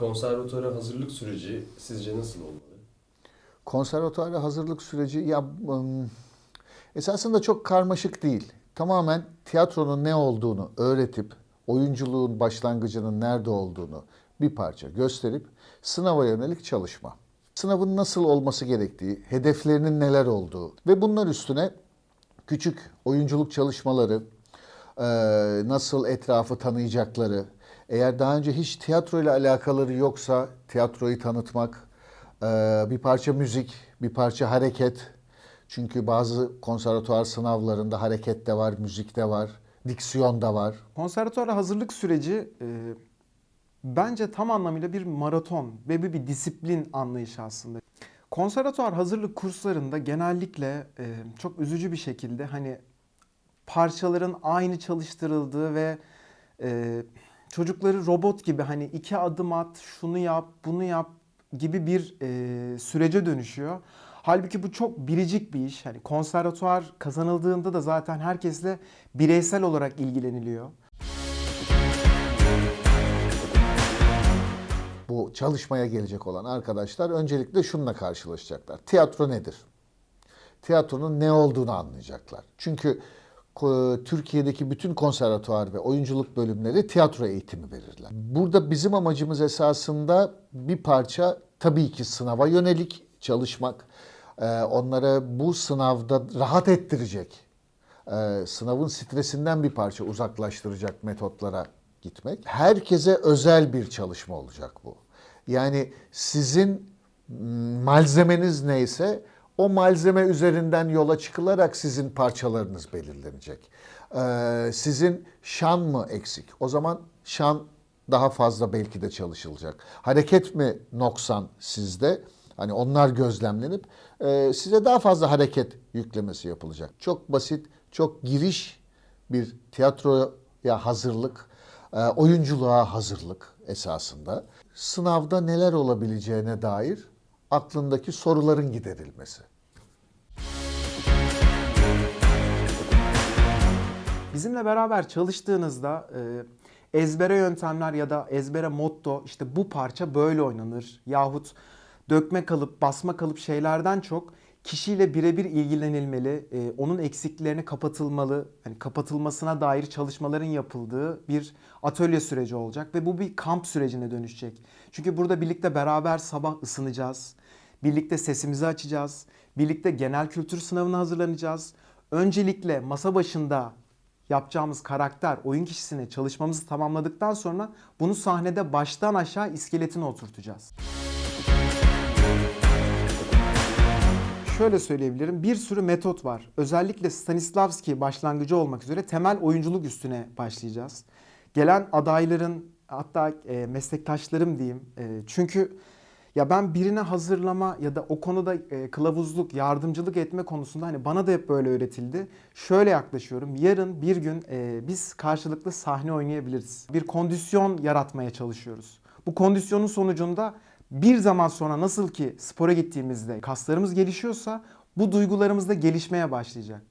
konservatuvara hazırlık süreci sizce nasıl olmalı? Konservatuara hazırlık süreci ya esasında çok karmaşık değil. Tamamen tiyatronun ne olduğunu öğretip oyunculuğun başlangıcının nerede olduğunu bir parça gösterip sınava yönelik çalışma. Sınavın nasıl olması gerektiği, hedeflerinin neler olduğu ve bunlar üstüne küçük oyunculuk çalışmaları, nasıl etrafı tanıyacakları, eğer daha önce hiç tiyatro ile alakaları yoksa tiyatroyu tanıtmak, eee, bir parça müzik, bir parça hareket. Çünkü bazı konservatuvar sınavlarında hareket de var, müzik de var, diksiyon da var. Konservatuara hazırlık süreci e, bence tam anlamıyla bir maraton ve bir, bir disiplin anlayışı aslında. Konservatuar hazırlık kurslarında genellikle e, çok üzücü bir şekilde hani parçaların aynı çalıştırıldığı ve e, çocukları robot gibi hani iki adım at, şunu yap, bunu yap gibi bir e, sürece dönüşüyor. Halbuki bu çok biricik bir iş. Hani konservatuar kazanıldığında da zaten herkesle bireysel olarak ilgileniliyor. Bu çalışmaya gelecek olan arkadaşlar öncelikle şununla karşılaşacaklar. Tiyatro nedir? Tiyatronun ne olduğunu anlayacaklar. Çünkü Türkiye'deki bütün konservatuvar ve oyunculuk bölümleri tiyatro eğitimi verirler. Burada bizim amacımız esasında bir parça tabii ki sınava yönelik çalışmak. Ee, Onlara bu sınavda rahat ettirecek, e, sınavın stresinden bir parça uzaklaştıracak metotlara gitmek. Herkese özel bir çalışma olacak bu. Yani sizin malzemeniz neyse o malzeme üzerinden yola çıkılarak sizin parçalarınız belirlenecek. Ee, sizin şan mı eksik? O zaman şan daha fazla belki de çalışılacak. Hareket mi noksan sizde? Hani onlar gözlemlenip e, size daha fazla hareket yüklemesi yapılacak. Çok basit, çok giriş bir tiyatroya hazırlık, e, oyunculuğa hazırlık esasında. Sınavda neler olabileceğine dair aklındaki soruların giderilmesi. Bizimle beraber çalıştığınızda e, ezbere yöntemler ya da ezbere motto işte bu parça böyle oynanır yahut dökme kalıp basma kalıp şeylerden çok kişiyle birebir ilgilenilmeli, e, onun eksiklerini kapatılmalı, hani kapatılmasına dair çalışmaların yapıldığı bir atölye süreci olacak ve bu bir kamp sürecine dönüşecek. Çünkü burada birlikte beraber sabah ısınacağız, birlikte sesimizi açacağız, birlikte genel kültür sınavına hazırlanacağız. Öncelikle masa başında yapacağımız karakter, oyun kişisine çalışmamızı tamamladıktan sonra bunu sahnede baştan aşağı iskeletine oturtacağız. Şöyle söyleyebilirim. Bir sürü metot var. Özellikle Stanislavski başlangıcı olmak üzere temel oyunculuk üstüne başlayacağız. Gelen adayların hatta e, meslektaşlarım diyeyim. E, çünkü ya ben birine hazırlama ya da o konuda e, kılavuzluk, yardımcılık etme konusunda hani bana da hep böyle öğretildi. Şöyle yaklaşıyorum. Yarın bir gün e, biz karşılıklı sahne oynayabiliriz. Bir kondisyon yaratmaya çalışıyoruz. Bu kondisyonun sonucunda bir zaman sonra nasıl ki spora gittiğimizde kaslarımız gelişiyorsa bu duygularımız da gelişmeye başlayacak.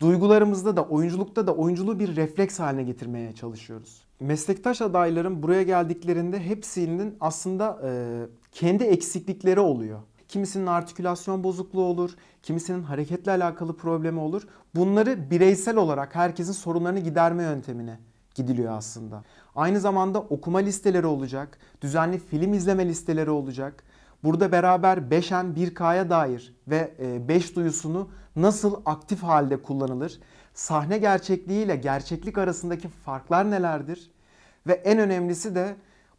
Duygularımızda da oyunculukta da oyunculuğu bir refleks haline getirmeye çalışıyoruz. Meslektaş adaylarım buraya geldiklerinde hepsinin aslında e, kendi eksiklikleri oluyor. Kimisinin artikülasyon bozukluğu olur, kimisinin hareketle alakalı problemi olur. Bunları bireysel olarak herkesin sorunlarını giderme yöntemine gidiliyor aslında. Aynı zamanda okuma listeleri olacak, düzenli film izleme listeleri olacak. Burada beraber 5N 1K'ya dair ve 5 duyusunu nasıl aktif halde kullanılır, sahne gerçekliği ile gerçeklik arasındaki farklar nelerdir ve en önemlisi de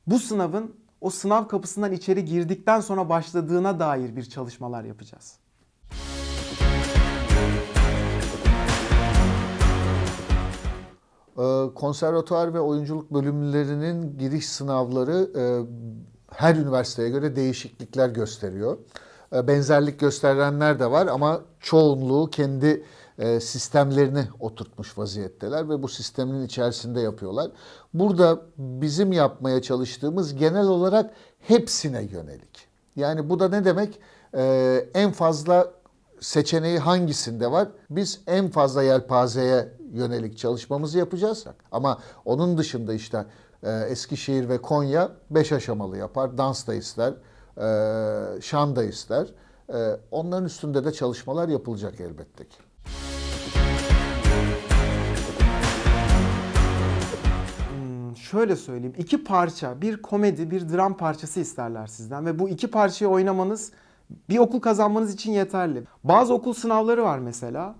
bu sınavın o sınav kapısından içeri girdikten sonra başladığına dair bir çalışmalar yapacağız. Konservatuar ve oyunculuk bölümlerinin giriş sınavları e, her üniversiteye göre değişiklikler gösteriyor. E, Benzerlik gösterenler de var ama çoğunluğu kendi e, sistemlerini oturtmuş vaziyetteler ve bu sistemin içerisinde yapıyorlar. Burada bizim yapmaya çalıştığımız genel olarak hepsine yönelik. Yani bu da ne demek? En fazla seçeneği hangisinde var? Biz en fazla yelpazeye yönelik çalışmamızı yapacağız. Ama onun dışında işte Ee, Eskişehir ve Konya 5 aşamalı yapar. Dans da ister, e, şan da ister. E, onların üstünde de çalışmalar yapılacak elbette ki. Hmm, şöyle söyleyeyim. iki parça, bir komedi, bir dram parçası isterler sizden ve bu iki parçayı oynamanız bir okul kazanmanız için yeterli. Bazı okul sınavları var mesela.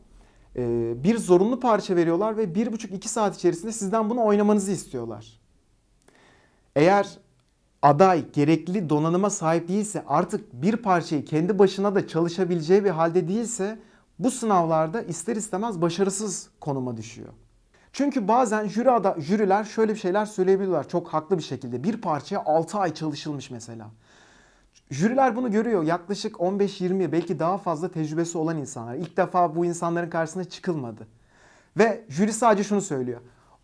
Ee, bir zorunlu parça veriyorlar ve bir buçuk iki saat içerisinde sizden bunu oynamanızı istiyorlar. Eğer aday gerekli donanıma sahip değilse artık bir parçayı kendi başına da çalışabileceği bir halde değilse bu sınavlarda ister istemez başarısız konuma düşüyor. Çünkü bazen jüri ada, jüriler şöyle bir şeyler söyleyebiliyorlar çok haklı bir şekilde. Bir parçaya 6 ay çalışılmış mesela. Jüriler bunu görüyor. Yaklaşık 15-20 belki daha fazla tecrübesi olan insanlar. İlk defa bu insanların karşısına çıkılmadı. Ve jüri sadece şunu söylüyor.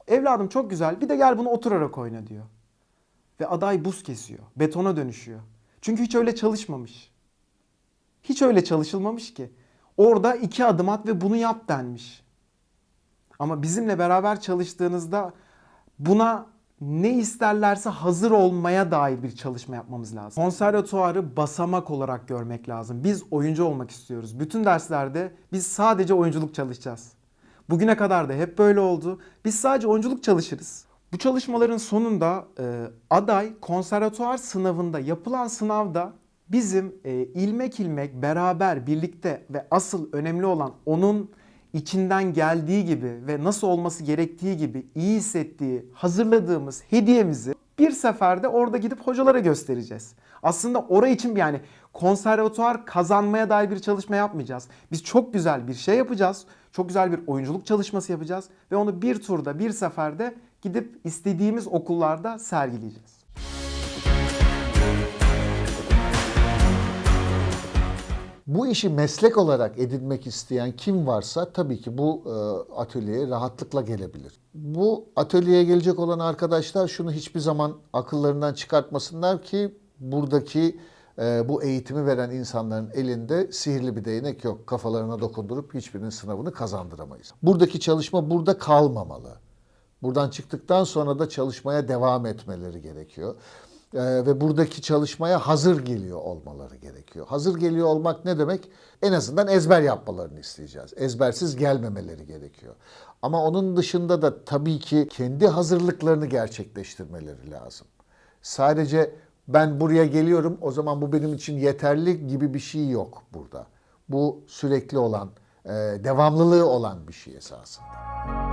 Evladım çok güzel bir de gel bunu oturarak oyna diyor. Ve aday buz kesiyor. Betona dönüşüyor. Çünkü hiç öyle çalışmamış. Hiç öyle çalışılmamış ki. Orada iki adım at ve bunu yap denmiş. Ama bizimle beraber çalıştığınızda buna ne isterlerse hazır olmaya dair bir çalışma yapmamız lazım. Konservatuarı basamak olarak görmek lazım. Biz oyuncu olmak istiyoruz. Bütün derslerde biz sadece oyunculuk çalışacağız. Bugüne kadar da hep böyle oldu. Biz sadece oyunculuk çalışırız. Bu çalışmaların sonunda e, aday konservatuar sınavında yapılan sınavda bizim e, ilmek ilmek beraber birlikte ve asıl önemli olan onun içinden geldiği gibi ve nasıl olması gerektiği gibi iyi hissettiği hazırladığımız hediyemizi bir seferde orada gidip hocalara göstereceğiz. Aslında oraya için yani konservatuar kazanmaya dair bir çalışma yapmayacağız. Biz çok güzel bir şey yapacağız. Çok güzel bir oyunculuk çalışması yapacağız ve onu bir turda, bir seferde gidip istediğimiz okullarda sergileyeceğiz. Bu işi meslek olarak edinmek isteyen kim varsa tabii ki bu e, atölyeye rahatlıkla gelebilir. Bu atölyeye gelecek olan arkadaşlar şunu hiçbir zaman akıllarından çıkartmasınlar ki buradaki e, bu eğitimi veren insanların elinde sihirli bir değnek yok. Kafalarına dokundurup hiçbirinin sınavını kazandıramayız. Buradaki çalışma burada kalmamalı. Buradan çıktıktan sonra da çalışmaya devam etmeleri gerekiyor. Ee, ve buradaki çalışmaya hazır geliyor olmaları gerekiyor. Hazır geliyor olmak ne demek? En azından ezber yapmalarını isteyeceğiz. Ezbersiz gelmemeleri gerekiyor. Ama onun dışında da tabii ki kendi hazırlıklarını gerçekleştirmeleri lazım. Sadece ben buraya geliyorum o zaman bu benim için yeterli gibi bir şey yok burada. Bu sürekli olan, e, devamlılığı olan bir şey esasında.